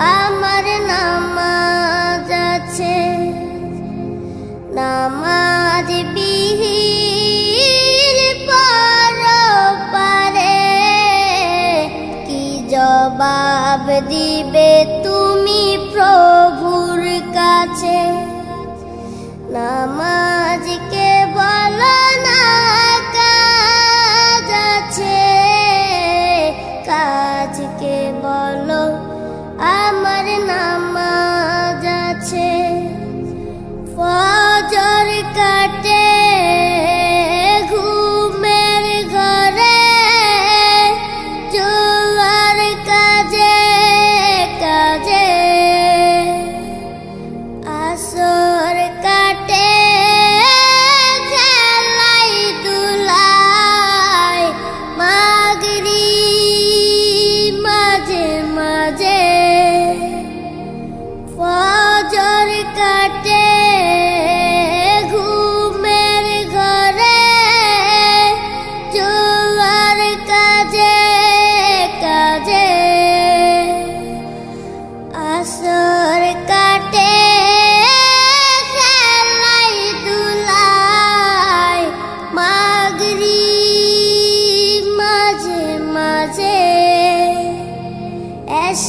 আমার নামাজ আছে। নামাজ বিহীন পারে কি জবাব দিবে তুমি প্রভুর কাছে? নামাজ Wow.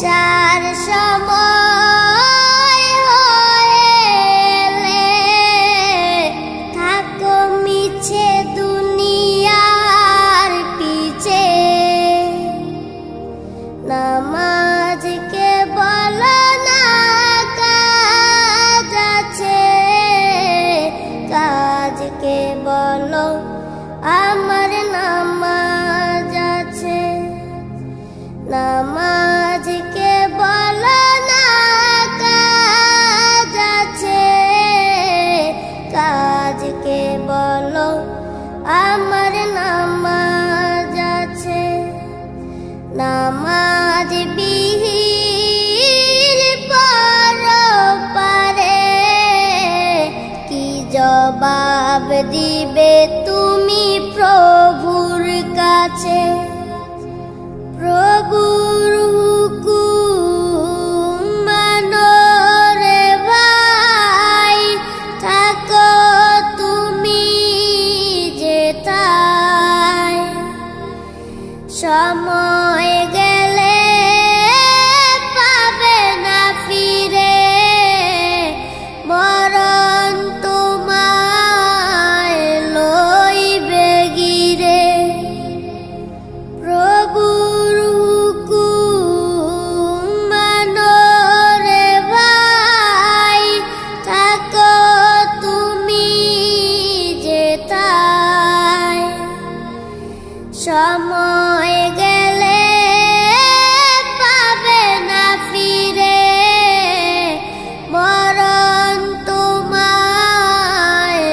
casa. নামাজ বিহিল পর পারে কি জবাব দিবে? 什么？